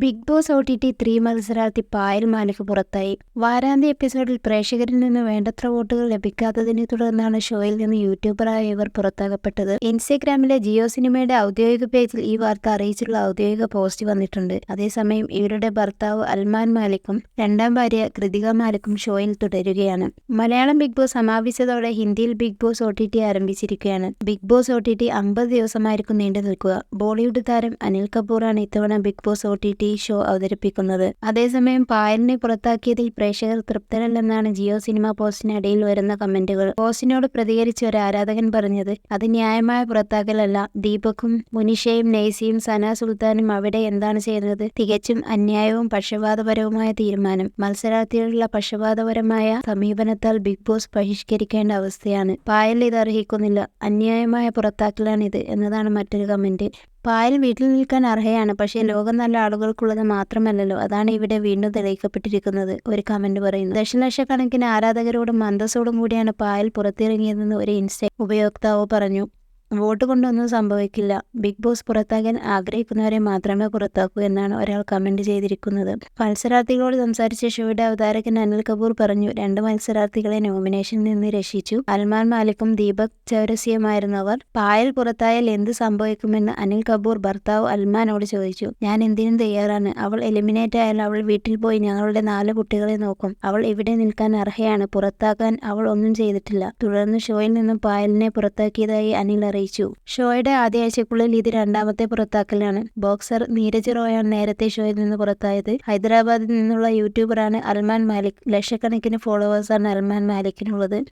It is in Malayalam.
Bigg Boss O T T three മത്സരാർത്ഥി പായൽ പുറത്തായി. വാരാന്ത്യ എപ്പിസോഡിൽ പ്രേക്ഷകരിൽ നിന്ന് വേണ്ടത്ര വോട്ടുകൾ ലഭിക്കാത്തതിനെ തുടർന്നാണ് ഷോയിൽ നിന്ന് യൂട്യൂബറായ ഇവർ പുറത്താകപ്പെട്ടത്. ഇൻസ്റ്റഗ്രാമിലെ ജിയോ സിനിമയുടെ ഔദ്യോഗിക പേജിൽ ഈ വാർത്ത അറിയിച്ചുള്ള ഔദ്യോഗിക പോസ്റ്റ് വന്നിട്ടുണ്ട്. അതേസമയം ഇവരുടെ ഭർത്താവ് അൽമാൻ മാലിക്കും രണ്ടാം ഭാര്യ കൃതിക മാലിക്കും ഷോയിൽ തുടരുകയാണ്. മലയാളം ബിഗ് ബോസ് സമാപിച്ചതോടെ ഹിന്ദിയിൽ Bigg Boss O T T ആരംഭിച്ചിരിക്കുകയാണ്. Bigg Boss O T T അമ്പത് ദിവസമായിരിക്കും നീണ്ടു നിൽക്കുക ബോളിവുഡ് താരം അനിൽ കപൂറാണ് ഇത്തവണ Bigg Boss O T T show അവതരിപ്പിക്കുന്നത്. അതേസമയം പായലിനെ പുറത്താക്കിയതിൽ പ്രേക്ഷകർ തൃപ്തരല്ലെന്നാണ് ജിയോ സിനിമ പോസ്റ്റിനിടയിൽ വരുന്ന കമന്റുകൾ. പോസ്റ്റിനോട് പ്രതികരിച്ച ഒരു ആരാധകൻ പറഞ്ഞത് അത് ന്യായമായ പുറത്താക്കലല്ല. ദീപക്കും മുനിഷയും നെയ്സിയും സന സുൽത്താനും അവിടെ എന്താണ് ചെയ്യുന്നത്? തികച്ചും അന്യായവും പക്ഷപാതപരവുമായ തീരുമാനം. മത്സരാർത്ഥികളുള്ള പക്ഷപാതപരമായ സമീപനത്താൽ ബിഗ് ബോസ് ബഹിഷ്കരിക്കേണ്ട അവസ്ഥയാണ്. പായൽ ഇത് അർഹിക്കുന്നില്ല. അന്യായമായ പുറത്താക്കലാണിത് എന്നതാണ് മറ്റൊരു കമന്റ്. പായൽ വീട്ടിൽ നിൽക്കാൻ അർഹയാണ്. പക്ഷേ ലോകം നല്ല ആളുകൾക്കുള്ളത് മാത്രമല്ലല്ലോ. അതാണ് ഇവിടെ വീണ്ടും തെളിയിക്കപ്പെട്ടിരിക്കുന്നത് ഒരു കമന്റ് പറയുന്നു ദശലക്ഷക്കണക്കിന് ആരാധകരോടും മന്ദസോടും കൂടിയാണ് പായൽ പുറത്തിറങ്ങിയതെന്ന് ഒരു ഇൻസ്റ്റ ഉപയോക്താവ് പറഞ്ഞു. വോട്ട് കൊണ്ടൊന്നും സംഭവിക്കില്ല. ബിഗ് ബോസ് പുറത്താകാൻ ആഗ്രഹിക്കുന്നവരെ മാത്രമേ പുറത്താക്കൂ എന്നാണ് ഒരാൾ കമന്റ് ചെയ്തിരിക്കുന്നത്. മത്സരാർത്ഥികളോട് സംസാരിച്ച ഷോയുടെ അവതാരകൻ അനിൽ കപൂർ പറഞ്ഞു രണ്ട് മത്സരാർത്ഥികളെ നോമിനേഷനിൽ നിന്ന് രക്ഷിച്ചു. അൽമാൻ മാലിക്കും ദീപക് ചൗരസിയുമായിരുന്നവർ പായൽ പുറത്തായാൽ എന്ത് സംഭവിക്കുമെന്ന് അനിൽ കപൂർ ഭർത്താവ് അൽമാനോട് ചോദിച്ചു. ഞാൻ എന്തിനും തയ്യാറാണ്. അവൾ എലിമിനേറ്റ് ആയാൽ അവൾ വീട്ടിൽ പോയി ഞങ്ങളുടെ നാല് കുട്ടികളെ നോക്കും. അവൾ ഇവിടെ നിൽക്കാൻ അർഹയാണ്. പുറത്താക്കാൻ അവൾ ഒന്നും ചെയ്തിട്ടില്ല. തുടർന്ന് ഷോയിൽ നിന്നും പായലിനെ പുറത്താക്കിയതായി അനിൽ അറിയിച്ചു ഷോയുടെ ആദ്യ ആഴ്ചക്കുള്ളിൽ ഇത് രണ്ടാമത്തെ പുറത്താക്കലാണ്. ബോക്സർ നീരജ് റോയാണ് നേരത്തെ ഷോയിൽ നിന്ന് പുറത്തായത്. ഹൈദരാബാദിൽ നിന്നുള്ള യൂട്യൂബറാണ് അൽമാൻ മാലിക്. ലക്ഷക്കണക്കിന് ഫോളോവേഴ്സാണ് അൽമാൻ മാലിക്കിനുള്ളത്.